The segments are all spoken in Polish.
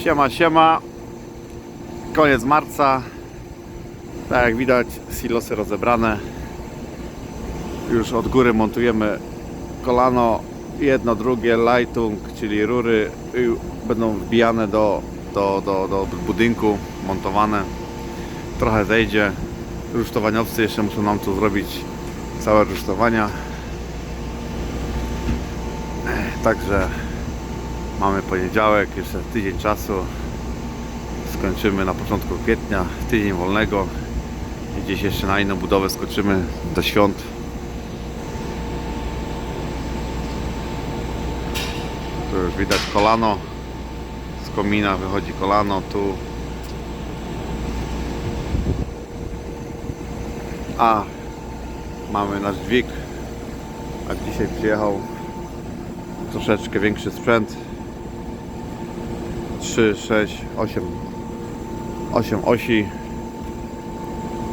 Siema, siema. Koniec marca. Tak jak widać, silosy rozebrane. Już od góry montujemy kolano, jedno, drugie, lightung, czyli rury będą wbijane do, do, do, do budynku, montowane. Trochę zejdzie. Rusztowaniowcy jeszcze muszą nam tu zrobić całe rusztowania. Także mamy poniedziałek, jeszcze tydzień czasu. Skończymy na początku kwietnia, tydzień wolnego. Gdzieś jeszcze na inną budowę skoczymy do świąt. Tu już widać kolano. Z komina wychodzi kolano, tu. A mamy nasz dźwig. A dzisiaj przyjechał troszeczkę większy sprzęt 3, 6, 8 8 osi.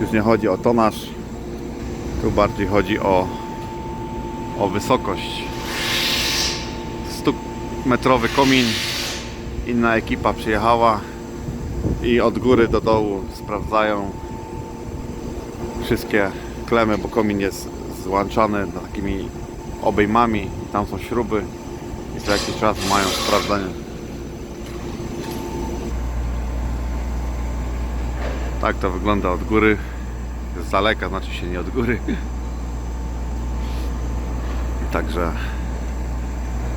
Już nie chodzi o tonaż tu bardziej chodzi o o wysokość. 100 metrowy komin. Inna ekipa przyjechała i od góry do dołu sprawdzają wszystkie klemy, bo komin jest złączany takimi obejmami. Tam są śruby i co jakiś czas mają sprawdzenie. Tak to wygląda od góry. Z daleka, znaczy się nie od góry. Także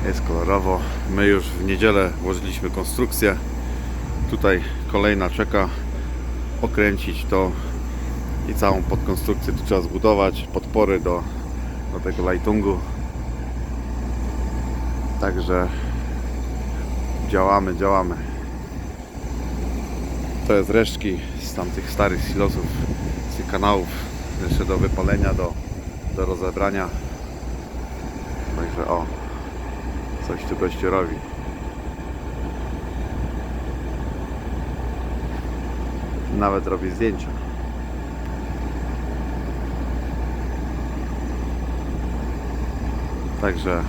jest kolorowo. My już w niedzielę włożyliśmy konstrukcję. Tutaj kolejna czeka okręcić to i całą podkonstrukcję tu trzeba zbudować, podpory do, do tego lightungu. Także działamy, działamy. To jest resztki z tamtych starych silosów, z tych kanałów, jeszcze do wypalenia, do, do rozebrania. Także o, coś tu gościu robi. Nawet robi zdjęcia. Także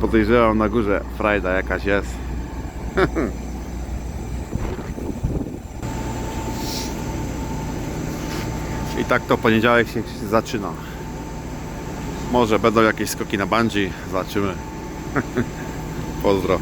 podejrzewam na górze frajda jakaś jest. I tak to poniedziałek się zaczyna. Może będą jakieś skoki na bungee, zobaczymy. Pozdro.